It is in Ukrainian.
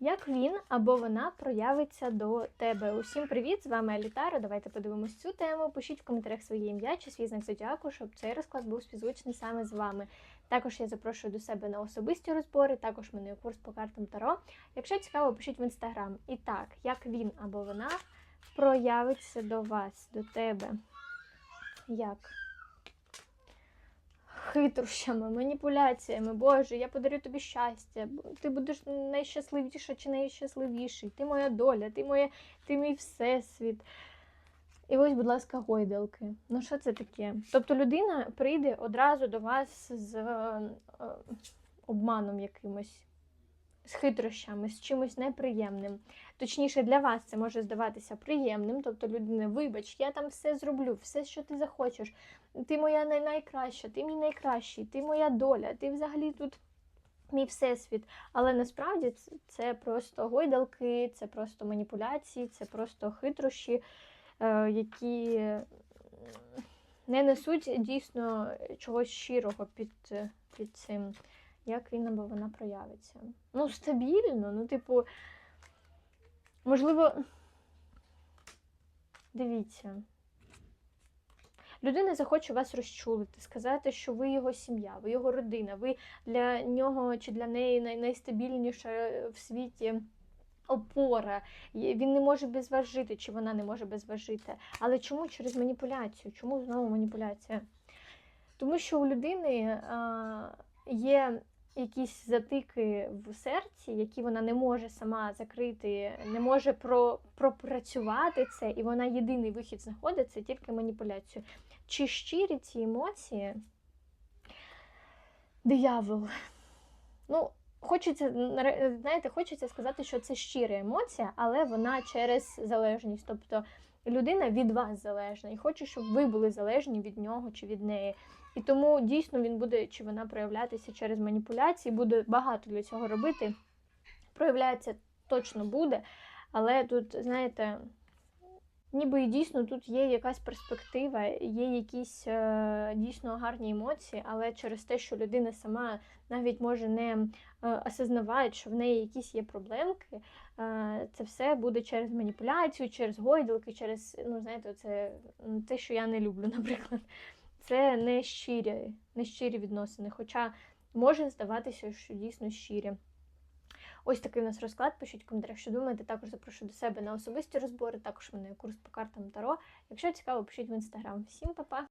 Як він або вона проявиться до тебе? Усім привіт! З вами Алітара. Давайте подивимось цю тему. Пишіть в коментарях своє ім'я чи свій знак зодіаку, щоб цей розклад був співзвучний саме з вами. Також я запрошую до себе на особисті розбори, також мене курс по картам Таро. Якщо цікаво, пишіть в інстаграм. І так, як він або вона проявиться до вас, до тебе? Як? Хитрощами, маніпуляціями, Боже, я подарю тобі щастя, ти будеш найщасливіша чи найщасливіший, ти моя доля, ти моє, ти мій всесвіт. І ось, будь ласка, гойдалки. Ну, що це таке? Тобто людина прийде одразу до вас з е, обманом якимось, з хитрощами, з чимось неприємним. Точніше, для вас це може здаватися приємним. Тобто, людина, вибач, я там все зроблю, все, що ти захочеш. Ти моя найкраща, ти мій найкращий, ти моя доля, ти взагалі тут мій всесвіт. Але насправді це, просто гойдалки, це просто маніпуляції, це просто хитрощі, е, які не несуть дійсно чогось щирого під, під цим. Як він або вона проявиться? Ну, стабільно, ну, типу, можливо, дивіться. Людина захоче вас розчулити, сказати, що ви його сім'я, ви його родина, ви для нього чи для неї найстабільніша в світі опора. Він не може без вас жити, чи вона не може без вас жити. Але чому через маніпуляцію? Чому знову маніпуляція? Тому що у людини є якісь затики в серці, які вона не може сама закрити, не може про, пропрацювати це, і вона єдиний вихід знаходить це тільки маніпуляцію. Чи щирі ці емоції? Диявол. Ну, хочеться, знаєте, хочеться сказати, що це щира емоція, але вона через залежність. Тобто людина від вас залежна і хоче, щоб ви були залежні від нього чи від неї. І тому дійсно він буде чи вона проявлятися через маніпуляції, буде багато для цього робити. Проявляється точно буде, але тут, знаєте, ніби дійсно тут є якась перспектива, є якісь е, дійсно гарні емоції, але через те, що людина сама навіть може не е, осознаває, що в неї якісь є проблемки, е, це все буде через маніпуляцію, через гойдалки, через, ну, знаєте, це те, що я не люблю, наприклад. Це не щирі, не щирі відносини, хоча може здаватися, що дійсно щирі. Ось такий у нас розклад. Пишіть в коментарях, що думаєте. Також запрошу до себе на особисті розбори. Також в мене є курс по картам Таро. Якщо цікаво, пишіть в інстаграм. Всім па-па!